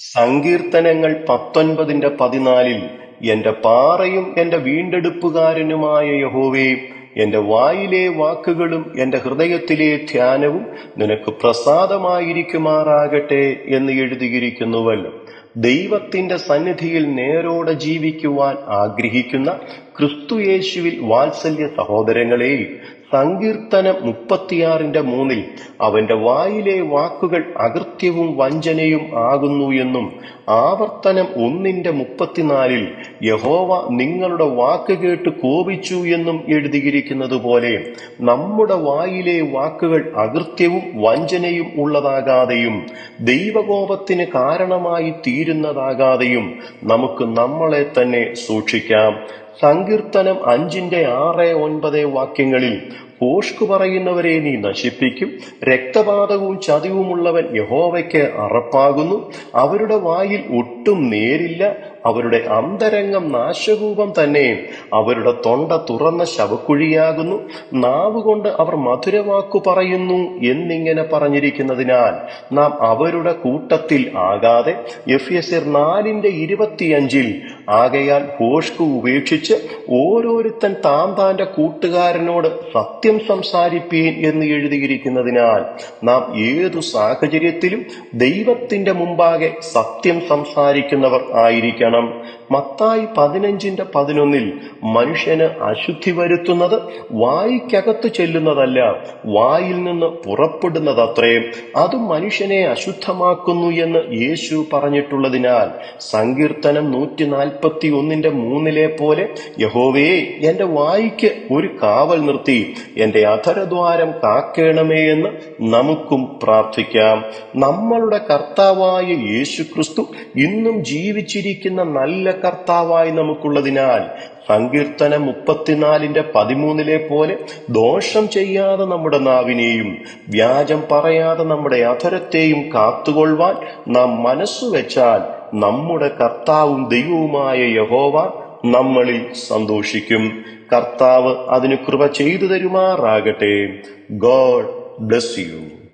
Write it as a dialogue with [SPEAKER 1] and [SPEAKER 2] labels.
[SPEAKER 1] സങ്കീർത്തനങ്ങൾ പത്തൊൻപതിന്റെ പതിനാലിൽ എന്റെ പാറയും എന്റെ വീണ്ടെടുപ്പുകാരനുമായ യഹോവേ എന്റെ വായിലെ വാക്കുകളും എന്റെ ഹൃദയത്തിലെ ധ്യാനവും നിനക്ക് പ്രസാദമായിരിക്കുമാറാകട്ടെ എന്ന് എഴുതിയിരിക്കുന്നുവല്ലോ ദൈവത്തിന്റെ സന്നിധിയിൽ നേരോടെ ജീവിക്കുവാൻ ആഗ്രഹിക്കുന്ന ക്രിസ്തുയേശുവിൽ വാത്സല്യ സഹോദരങ്ങളെ സങ്കീർത്തനം മുപ്പത്തിയാറിന്റെ മൂന്നിൽ അവന്റെ വായിലെ വാക്കുകൾ അകൃത്യവും വഞ്ചനയും ആകുന്നു എന്നും ആവർത്തനം ഒന്നിന്റെ മുപ്പത്തിനാലിൽ യഹോവ നിങ്ങളുടെ വാക്ക് കേട്ട് കോപിച്ചു എന്നും എഴുതിയിരിക്കുന്നത് പോലെ നമ്മുടെ വായിലെ വാക്കുകൾ അകൃത്യവും വഞ്ചനയും ഉള്ളതാകാതെയും ദൈവകോപത്തിന് കാരണമായി തീരുന്നതാകാതെയും നമുക്ക് നമ്മളെ തന്നെ സൂക്ഷിക്കാം. സങ്കീർത്തനം അഞ്ചിന്റെ ആറ് ഒൻപത് വാക്യങ്ങളിൽ ഭോഷ്കു പറയുന്നവരെ നീ നശിപ്പിക്കും. രക്തപാതവും ചതിവുമുള്ളവൻ യഹോവയ്ക്ക് അറപ്പാകുന്നു. അവരുടെ വായിൽ ഒട്ടും നേരില്ല. അവരുടെ അന്തരംഗം നാശരൂപം തന്നെ. അവരുടെ തൊണ്ട തുറന്ന ശവക്കുഴിയാകുന്നു. നാവുകൊണ്ട് അവർ മധുരവാക്കു പറയുന്നു എന്നിങ്ങനെ പറഞ്ഞിരിക്കുന്നതിനാൽ നാം അവരുടെ കൂട്ടത്തിൽ ആകാതെ എഫ് എസ് എർ നാലിന്റെ ഇരുപത്തിയഞ്ചിൽ ആകയാൽ ഭോഷ്കു ഉപേക്ഷിച്ച് ഓരോരുത്തൻ താൻ താന്റെ കൂട്ടുകാരനോട് സത്യം സംസാരിപ്പീൻ എന്ന് എഴുതിയിരിക്കുന്നതിനാൽ നാം ഏതു സാഹചര്യത്തിലും ദൈവത്തിന്റെ മുമ്പാകെ സത്യം സംസാരിക്കുന്നവർ ആയിരിക്കണം. മത്തായി പതിനഞ്ചിന്റെ പതിനൊന്നിൽ മനുഷ്യന് അശുദ്ധി വരുത്തുന്നത് വായിക്കകത്ത് ചെല്ലുന്നതല്ല വായിൽ നിന്ന് പുറപ്പെടുന്നതത്രേ. അത് മനുഷ്യനെ അശുദ്ധമാക്കുന്നു എന്ന് യേശു പറഞ്ഞിട്ടുള്ളതിനാൽ സങ്കീർത്തനം നൂറ്റി നാൽപ്പത്തി ഒന്നിന്റെ മൂന്നിലെ പോലെ യഹോവേ എന്റെ വായിക്ക് ഒരു കാവൽ നിർത്തി എന്റെ അധരദ്വാരം കാക്കേണമേ എന്ന് നമുക്കും പ്രാർത്ഥിക്കാം. നമ്മളുടെ കർത്താവായ യേശു ക്രിസ്തു ഇന്നും ജീവിച്ചിരിക്കുന്ന നല്ല കർത്താവായി നമുക്കുള്ളതിനാൽ സങ്കീർത്തനം മുപ്പത്തിനാലിന്റെ പതിമൂന്നിലെ പോലെ ദോഷം ചെയ്യാതെ നമ്മുടെ നാവിനെയും വ്യാജം പറയാതെ നമ്മുടെ അധരത്തെയും കാത്തുകൊള്ളുവാൻ നാം മനസ്സുവെച്ചാൽ നമ്മുടെ കർത്താവും ദൈവവുമായ യഹോവ നമ്മളിൽ സന്തോഷിക്കും. കർത്താവ് അതിന് കൃപ ചെയ്തു തരുമാറാകട്ടെ. God bless you.